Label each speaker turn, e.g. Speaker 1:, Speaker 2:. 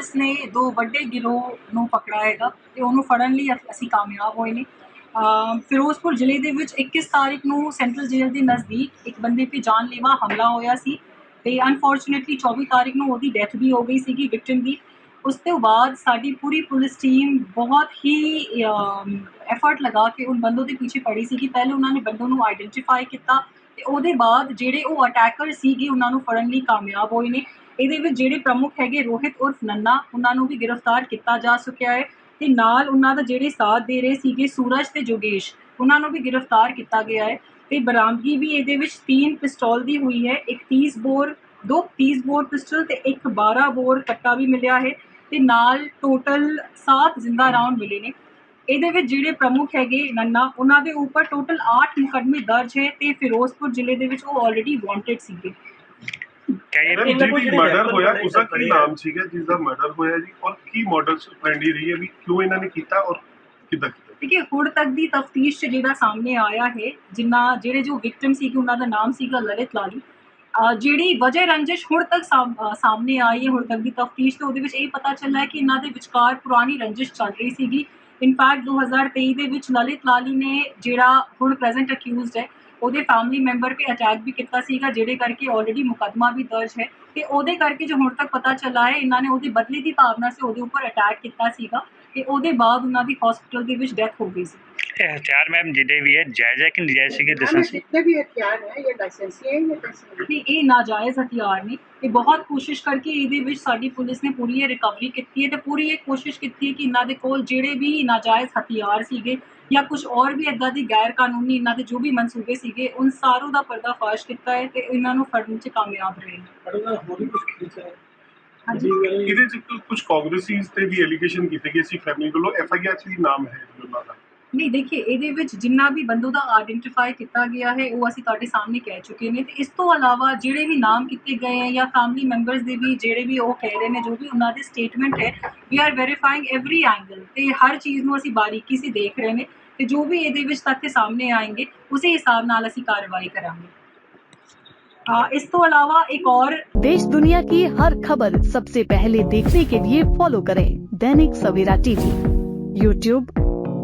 Speaker 1: Police ਨੇ ਦੋ ਵੱਡੇ ਗਿਰੋਹ ਨੂੰ ਪਕੜਾ ਹੈਗਾ ਤੇ ਉਹਨੂੰ ਫੜਨ ਲਈ ਅ- ਅਸੀਂ ਕਾਮਯਾਬ ਹੋਏ ਨੇ। ਫਿਰੋਜ਼ਪੁਰ ਜ਼ਿਲ੍ਹੇ ਦੇ ਵਿੱਚ 21 ਤਾਰੀਖ ਨੂੰ ਸੈਂਟਰਲ ਜੇਲ੍ਹ ਦੇ ਨਜ਼ਦੀਕ ਇੱਕ ਬੰਦੇ ਤੇ ਜਾਨਲੇਵਾ ਹਮਲਾ ਹੋਇਆ ਸੀ ਤੇ ਅਨਫੋਰਚੂਨੇਟਲੀ 24 ਤਾਰੀਖ ਨੂੰ ਉਹਦੀ ਡੈਥ ਵੀ ਹੋ ਗਈ ਸੀਗੀ ਵਿਕਟਿਮ ਦੀ। ਉਸ ਤੋਂ ਬਾਅਦ ਸਾਡੀ ਪੂਰੀ ਪੁਲਿਸ ਟੀਮ ਬਹੁਤ ਹੀ ਐਫਰਟ ਲਗਾ ਕੇ ਉਨ ਬੰਦੋਂ ਦੇ ਪਿੱਛੇ ਪੜੀ ਸੀ ਕਿ ਪਹਿਲੇ ਉਹਨਾਂ ਨੇ ਬੰਦੋਂ ਨੂੰ ਆਈਡੈਂਟੀਫਾਈ ਕੀਤਾ ਤੇ ਉਹਦੇ ਬਾਅਦ ਜਿਹੜੇ ਉਹ ਅਟੈਕਰ ਸੀਗੇ ਉਹਨਾਂ ਨੂੰ ਫੜਨ ਲਈ ਕਾਮਯਾਬ ਹੋਏ ਨੇ। ਇਹਦੇ ਵਿੱਚ ਜਿਹੜੇ ਪ੍ਰਮੁੱਖ ਹੈਗੇ ਰੋਹਿਤ ਉਰਫ ਨੰਨਾ ਉਹਨਾਂ ਨੂੰ ਵੀ ਗ੍ਰਿਫਤਾਰ ਕੀਤਾ ਜਾ ਚੁੱਕਿਆ ਹੈ ਤੇ ਨਾਲ ਉਹਨਾਂ ਦਾ ਜਿਹੜੇ ਸਾਥ ਦੇ ਰਹੇ ਸੀਗੇ ਸੂਰਜ ਤੇ ਜੋਗੇਸ਼ ਉਹਨਾਂ ਨੂੰ ਵੀ ਗ੍ਰਿਫਤਾਰ ਕੀਤਾ ਗਿਆ ਹੈ। ਤੇ ਬਰਾਮਦਗੀ ਵੀ ਇਹਦੇ ਵਿੱਚ ਤਿੰਨ ਪਿਸਤੌਲ ਦੀ ਹੋਈ ਹੈ, ਇੱਕ 30 ਬੋਰ ਦੋ 30 ਬੋਰ ਪਿਸਟਲ ਤੇ ਇੱਕ 12 ਬੋਰ ਕੱਟਾ ਵੀ ਮਿਲਿਆ ਹੈ ਤੇ ਨਾਲ ਟੋਟਲ 7 ਜ਼ਿੰਦਾ ਰਾਉਂਡ ਮਿਲੇ ਨੇ। ਇਹਦੇ ਵਿੱਚ ਜਿਹੜੇ ਪ੍ਰਮੁੱਖ ਹੈਗੇ ਨੰਨਾ ਉਹਨਾਂ ਦੇ ਉੱਪਰ ਟੋਟਲ 8 ਮੁਕੱਦਮੇ ਦਰਜ ਹੈ ਤੇ ਫਿਰੋਜ਼ਪੁਰ ਜ਼ਿਲ੍ਹੇ ਦੇ ਵਿੱਚ ਉਹ ਆਲਰੇਡੀ ਵਾਂਟਡ ਸੀਗੇ।
Speaker 2: ਜਿਹਦੀ ਮਰਡਰ ਹੋਇਆ ਉਸਦਾ ਕੀ ਨਾਮ ਸੀਗਾ ਜਿਸ ਦਾ ਮਰਡਰ ਹੋਇਆ ਜੀ ਔਰ ਕੀ ਮੋਡਲਸ ਫ੍ਰੈਂਡਲੀ ਰਹੀ ਹੈ ਵੀ ਕਿਉਂ ਇਹਨਾਂ ਨੇ ਕੀਤਾ ਔਰ ਕਿੱਦਾਂ ਕੀਤਾ?
Speaker 1: ਦੇਖिए ਹੁਣ ਤੱਕ ਦੀ ਤਫਤੀਸ਼ 'ਚ ਜਿਹੜਾ ਸਾਹਮਣੇ ਆਇਆ ਹੈ ਜਿੰਨਾ ਜਿਹੜੇ ਜੋ ਵਿਕਟਿਮ ਸੀਗੇ ਉਹਨਾਂ ਦਾ ਨਾਮ ਸੀਗਾ ਲਲਿਤ ਲਾਲੀ। ਅਹ ਜਿਹੜੀ ਵਜ੍ਹਾ ਰੰਜਿਸ਼ ਹੁਣ ਤੱਕ ਸਾਹਮ- ਸਾਹਮਣੇ ਆਈ ਹੈ, ਹੁਣ ਤੱਕ ਦੀ ਤਫਤੀਸ਼ ਤੋਂ ਉਹਦੇ ਵਿੱਚ ਇਹ ਪਤਾ ਚੱਲਾ ਹੈ ਕਿ ਇਹਨਾਂ ਦੇ ਵਿਚਕਾਰ ਪੁਰਾਣੀ ਰੰਜਿਸ਼ ਚੱਲ ਰਹੀ ਸੀਗੀ। ਇਨਫੈਕਟ 2023 ਦੇ ਵਿੱਚ ਲਲਿਤ ਲਾਲੀ ਨੇ ਜਿਹੜਾ ਹੁਣ ਪ੍ਰੈਜ਼ੈਂਟ ਅਕਿਊਜ਼ਡ ਹੈ, ਉਹਦੇ ਫੈਮਿਲੀ ਮੈਂਬਰ ਤੇ ਅਟੈਕ ਵੀ ਕੀਤਾ ਸੀਗਾ ਜਿਹੜੇ ਕਰਕੇ ਆਲਰੇਡੀ ਮੁਕੱਦਮਾ ਵੀ ਦਰਜ ਹੈ। ਤੇ ਉਹਦੇ ਕਰਕੇ ਜੋ ਹੁਣ ਤੱਕ ਪਤਾ ਚੱਲਾ ਹੈ, ਇਹਨਾਂ ਨੇ ਉਹਦੇ ਬਦਲੇ ਦੀ ਭਾਵਨਾ ਸੇ, ਉਹਦੇ ਉੱਪਰ ਅਟੈਕ ਕੀਤਾ ਸੀਗਾ। ਤੇ ਉਹਦੇ ਬਾਅਦ ਉਹਨਾਂ ਦੀ ਹਸਪੀਟਲ ਦੇ ਵਿੱਚ ਡੈਥ ਹੋ ਗਈ ਸੀ।
Speaker 3: ਇਹ ਹਥਿਆਰ ਮੈਮ ਜਿਹਦੇ ਵੀ ਹੈ ਜਾਇਜ਼ ਹੈ ਕਿ ਨਜਾਇਜ਼ ਸੀਗੇ ਦੱਸਣ ਸੀ
Speaker 4: जितने भी हथियार हैं ये लाइसेंसी है ये कैसे
Speaker 1: ਤੇ ਇਹ ਨਾਜਾਇਜ਼ ਹਥਿਆਰ ਨੇ ਤੇ ਬਹੁਤ ਕੋਸ਼ਿਸ਼ ਕਰਕੇ ਇਹਦੇ ਵਿੱਚ ਸਾਡੀ ਪੁਲਿਸ ਨੇ ਪੂਰੀ ਇਹ ਰਿਕਵਰੀ ਕੀਤੀ ਹੈ ਤੇ ਪੂਰੀ ਇਹ ਕੋਸ਼ਿਸ਼ ਕੀਤੀ ਹੈ ਕਿ ਇਹਨਾਂ ਦੇ ਕੋਲ ਜਿਹੜੇ ਵੀ ਨਾਜਾਇਜ਼ ਹਥਿਆਰ ਸੀਗੇ ਜਾਂ ਕੁਝ ਹੋਰ ਵੀ ਇਦਾਂ ਦੀ ਗੈਰ ਕਾਨੂੰਨੀ ਇਹਨਾਂ ਦੇ ਜੋ ਵੀ ਮਨਸੂਬੇ ਸੀਗੇ ਉਨ ਸਾਰੋਂ ਦਾ ਪਰਦਾਫਾਸ਼ ਕੀਤਾ ਹੈ ਤੇ ਇਹਨਾਂ ਨੂੰ ਫੜਨ 'ਚ ਕਾਮਯਾਬ ਰਹੇ ਨੇ ਹਾਂਜੀ
Speaker 2: ਇਹਦੇ ਚ ਕੁਝ ਕਾਂਗਰਸੀਜ਼ ਤੇ ਵੀ ਐਲੀਗੇਸ਼ਨ ਕੀਤੇ ਗਏ ਸੀ ਫੈਮਿਲੀ ਵੱਲੋਂ ਐਫ ਆਈ ਆਰ ਚ ਵੀ ਨਾਮ ਹੈ ਜੀ ਉਹਨਾਂ ਦਾ
Speaker 1: ਨਹੀਂ ਦੇਖੀਏ ਇਹਦੇ ਵਿੱਚ ਜਿੰਨਾ ਵੀ ਬੰਦੂ ਦਾ ਆਇਡੈਂਟੀਫਾਈ ਕੀਤਾ ਗਿਆ ਹੈ ਉਹ ਅਸੀਂ ਤੁਹਾਡੇ ਸਾਹਮਣੇ ਕਹਿ ਚੁੱਕੇ ਨੇ ਤੇ ਇਸ ਤੋਂ ਇਲਾਵਾ ਜਿਹੜੇ ਵੀ ਨਾਮ ਕੀਤੇ ਗਏ ਹੈ ਜਾਂ ਫੈਮਿਲੀ ਮੈਂਬਰਸ ਦੇ ਵੀ ਜਿਹੜੇ ਵੀ ਉਹ ਕਹਿ ਰਹੇ ਨੇ ਜੋ ਵੀ ਉਹਨਾਂ ਦੇ ਸਟੇਟਮੈਂਟ ਹੈ we are verifying every angle ਤੇ ਹਰ ਚੀਜ਼ ਨੂੰ ਅਸੀਂ ਬਾਰੀਕੀ ਸੇ ਦੇਖ ਰਹੇ ਨੇ ਤੇ ਜੋ ਵੀ ਇਹਦੇ ਵਿੱਚ ਤੱਥ ਸਾਹਮਣੇ ਆਏਗੇ ਉਸੇ ਹਿਸਾਬ ਨਾਲ ਅਸੀਂ ਕਾਰਵਾਈ ਕਰਾਂਗੇ इस तो अलावा एक और
Speaker 5: देश दुनिया की हर खबर सबसे पहले देखने के लिए फॉलो करें Dainik Savera TV YouTube